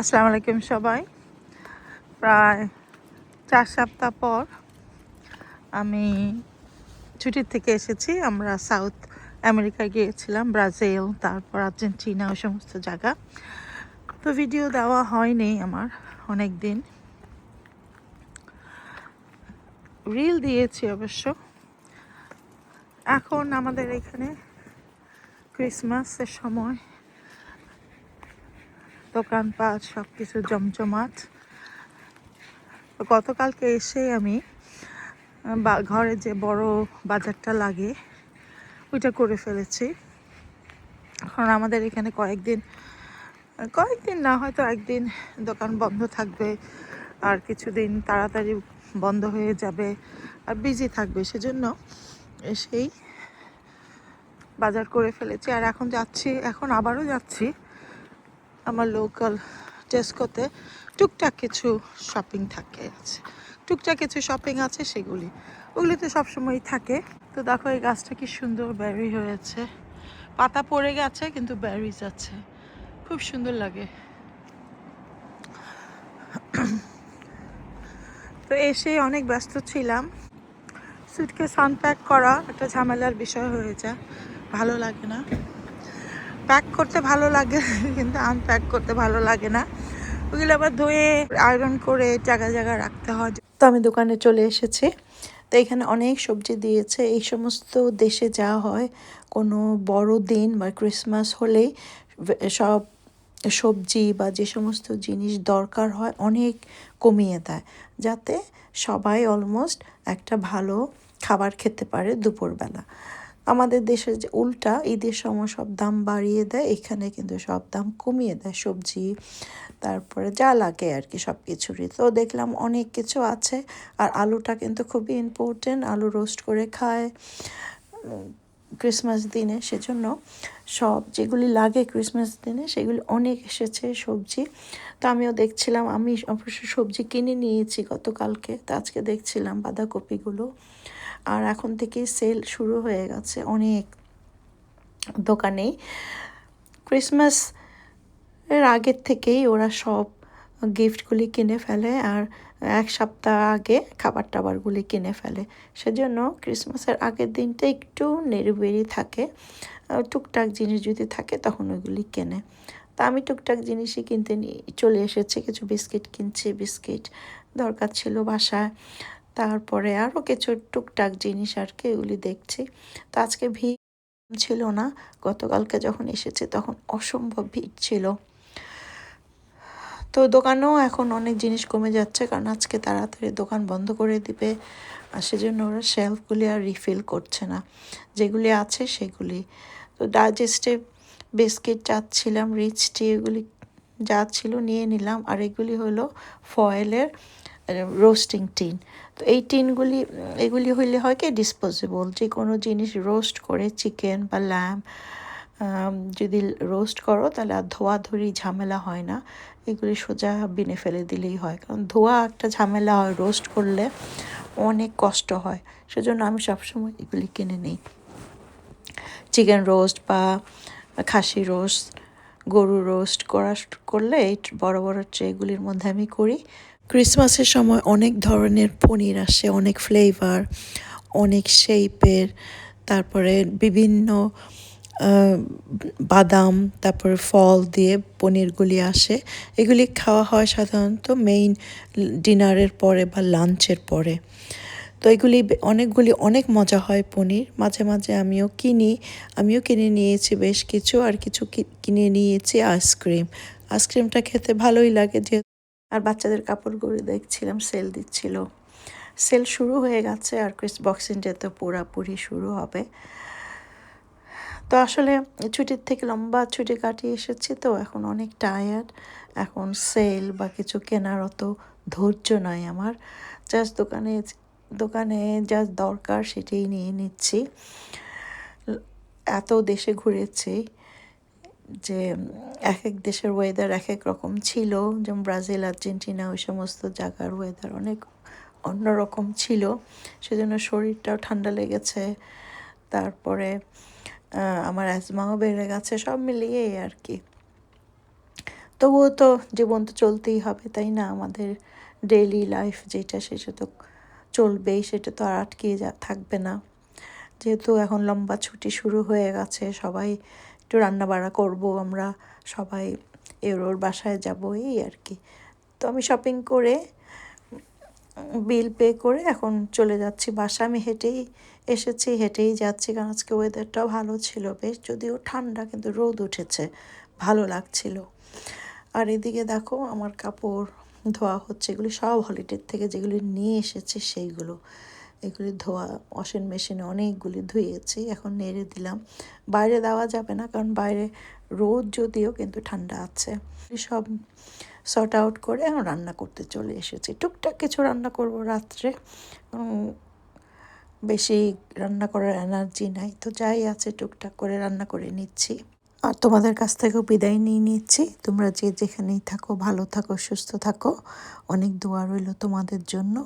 আসসালামু আলাইকুম সবাই। প্রায় চার সপ্তাহ পর আমি ছুটির থেকে এসেছি। আমরা সাউথ আমেরিকা গিয়েছিলাম, ব্রাজিল, তারপর আর্জেন্টিনা, ওই সমস্ত জায়গা। তো ভিডিও দেওয়া হয়নি আমার অনেক দিন রিল দিয়েছি অবশ্য। এখন আমাদের এখানে ক্রিসমাসের সময় দোকানপাট সব কিছু জমজমাট। গতকালকে এসে আমি ঘরে যে বড় বাজারটা লাগে, ওইটা করে ফেলেছি। এখন আমাদের এখানে কয়েকদিন কয়েকদিন না, হয়তো একদিন দোকান বন্ধ থাকবে, আর কিছুদিন তাড়াতাড়ি বন্ধ হয়ে যাবে, আর বিজি থাকবে। সেজন্য এসেই বাজার করে ফেলেছি। আর এখন যাচ্ছি, এখন আবারও যাচ্ছি। আমার লোকাল টেস্কোতে টুকটাক কিছু শপিং থাকে আছে। টুকটাক কিছু শপিং আছে সেগুলি। ওগুলি তো সবসময়ই থাকে। তো দেখো এই গাছটা কি সুন্দর ব্যারি হয়েছে। পাতা পড়ে গেছে কিন্তু ব্যারিজ আছে খুব সুন্দর লাগে। তো এসে অনেক ব্যস্ত ছিলাম। সুটকেস সানপ্যাক করা একটা ঝামেলার বিষয় হয়ে যায়। ভালো লাগে না। প্যাক করতে ভালো লাগে, কিন্তু আনপ্যাক করতে ভালো লাগে না। ওগুলো আবার ধুয়ে আয়রন করে জায়গা জায়গা রাখতে হয়। তো আমি দোকানে চলে এসেছি। তো এখানে অনেক সবজি দিয়েছে। এই সমস্ত দেশে যা হয়। কোনো বড় দিন বা ক্রিসমাস হলেই সব সবজি বা যে সমস্ত জিনিস দরকার হয়, অনেক কমিয়ে দেয়। যাতে সবাই অলমোস্ট একটা ভালো খাবার খেতে পারে দুপুরবেলা। আমাদের দেশে যে উল্টা ঈদের সময় সব দাম বাড়িয়ে দেয়, এখানে কিন্তু সব দাম কমিয়ে দেয়, সবজি, তারপরে যা লাগে আর কি সব কিছুরই তো দেখলাম অনেক কিছু আছে, আর আলুটা কিন্তু খুবই ইম্পর্টেন্ট আলু রোস্ট করে খায় ক্রিসমাস দিনে। সেজন্য সব যেগুলি লাগে ক্রিসমাস দিনে, সেগুলি অনেক এসেছে সবজি। তো আমিও দেখছিলাম, আমি অবশ্য সবজি কিনে নিয়েছি গতকালকে। তো আজকে দেখছিলাম বাঁধাকপিগুলো। আর এখন থেকেই সেল শুরু হয়ে গেছে অনেক দোকানেই। ক্রিসমাস এর আগের থেকেই ওরা সব গিফটগুলি কিনে ফেলে আর এক সপ্তাহ আগে খাবার টাবারগুলি কিনে ফেলে। সেজন্য ক্রিসমাসের আগের দিনটা একটু নেড়ুবেড়ি থাকে। টুকটাক জিনিস যদি থাকে তখন ওইগুলি কেনে। তা আমি টুকটাক জিনিসই কিনতে নিয়ে চলে এসেছি, কিছু বিস্কিট কিনছি, বিস্কিট দরকার ছিল বাসায়। তারপরে আরও কিছু টুকটাক জিনিস আর কি এগুলি দেখছি। তো আজকে ভিড় ছিল না। গতকালকে যখন এসেছে তখন অসম্ভব ভিড় ছিল। তো দোকানেও এখন অনেক জিনিস কমে যাচ্ছে কারণ আজকে তাড়াতাড়ি দোকান বন্ধ করে দিবে। আর সেজন্য ওরা শেলফগুলি আর রিফিল করছে না। যেগুলি আছে সেগুলি। তো ডাইজেস্টিভ বিস্কিট চাচ্ছিলাম রিচ টি এগুলি যা ছিল নিয়ে নিলাম। আর এগুলি হলো ফয়েলের রোস্টিং টিন তো এই টিনগুলি এগুলি হইলে হয় কি ডিসপোজেবল যে কোনো জিনিস রোস্ট করে চিকেন বা ল্যাম্প যদি রোস্ট করো, তাহলে আর ধোয়াধুয়ি ঝামেলা হয় না। এগুলি সোজা বিনে ফেলে দিলেই হয়। কারণ ধোয়া একটা ঝামেলা হয় রোস্ট করলে অনেক কষ্ট হয়। সেজন্য আমি সবসময় এগুলি কিনে নিই। চিকেন রোস্ট বা খাসি রোস্ট গরু রোস্ট করা করলে এই বড় বড় ট্রেগুলির মধ্যে আমি করি। ক্রিসমাসের সময় অনেক ধরনের পনির আসে, অনেক ফ্লেভার অনেক শেপের তারপরে বিভিন্ন বাদাম, তারপরে ফল দিয়ে পনিরগুলি আসে। এগুলি খাওয়া হয় সাধারণত মেইন ডিনারের পরে বা লাঞ্চের পরে। তো এগুলি অনেকগুলি, অনেক মজা হয় পনির। মাঝে মাঝে আমিও কিনি, আমিও কিনে নিয়েছি বেশ কিছু। আর কিছু কিনে নিয়েছি আইসক্রিম আইসক্রিমটা খেতে ভালোই লাগে যে আর বাচ্চাদের কাপড়গুলো দেখছিলাম সেল দিচ্ছিল। সেল শুরু হয়ে গেছে আর ক্রিস বক্সিং ডে তো পুরাপুরি শুরু হবে। তো আসলে ছুটির থেকে লম্বা ছুটি কাটিয়ে এসেছি তো এখন অনেক টায়ার্ড এখন সেল বা কিছু কেনার অত ধৈর্য নাই আমার। জাস্ট দোকানে দোকানে যা দরকার সেটাই নিয়ে নিচ্ছি। এত দেশে ঘুরেছি। যে এক এক দেশের ওয়েদার এক এক রকম ছিল। যেমন ব্রাজিল, আর্জেন্টিনা ওই সমস্ত জায়গার ওয়েদার অনেক অন্যরকম ছিল। সেজন্য শরীরটাও ঠান্ডা লেগেছে। তারপরে আমার অ্যাজমাও বেড়ে গেছে, সব মিলিয়েই আর কি তবুও তো জীবন তো চলতেই হবে, তাই না? আমাদের ডেইলি লাইফ যেটা, সেটা তো চলবেই, সেটা তো আর আটকে যা, থাকবে না। যেহেতু এখন লম্বা ছুটি শুরু হয়ে গেছে, সবাই একটু রান্না বাড়া করব, আমরা সবাই এর ওর বাসায় যাব, এই আর কি। তো আমি শপিং করে বিল পে করে এখন চলে যাচ্ছি বাসা আমি হেঁটেই এসেছি, হেঁটেই যাচ্ছি, কারণ আজকে ওয়েদারটাও ভালো ছিল বেশ, যদিও ঠান্ডা, কিন্তু রোদ উঠেছে, ভালো লাগছিল। আর এদিকে দেখো, আমার কাপড় ধোয়া হচ্ছে, এগুলি সব হলিডের থেকে যেগুলি নিয়ে এসেছি, সেইগুলো। এগুলি ধোয়া ওয়াশিং মেশিনে অনেকগুলি ধুয়েছি, এখন নেড়ে দিলাম। বাইরে দেওয়া যাবে না, কারণ বাইরে রোদ যদিও কিন্তু ঠান্ডা আছে। সব সর্ট আউট করে এখন রান্না করতে চলে এসেছি। টুকটাক কিছু রান্না করব রাত্রে। বেশি রান্না করার এনার্জি নাই। তো যাই আছে, টুকটাক করে রান্না করে নিচ্ছি। আর তোমাদের কাছ থেকেও বিদায় নিয়ে নিচ্ছি। তোমরা যে যেখানেই থাকো, ভালো থাকো, সুস্থ থাকো। অনেক দোয়া রইল তোমাদের জন্য।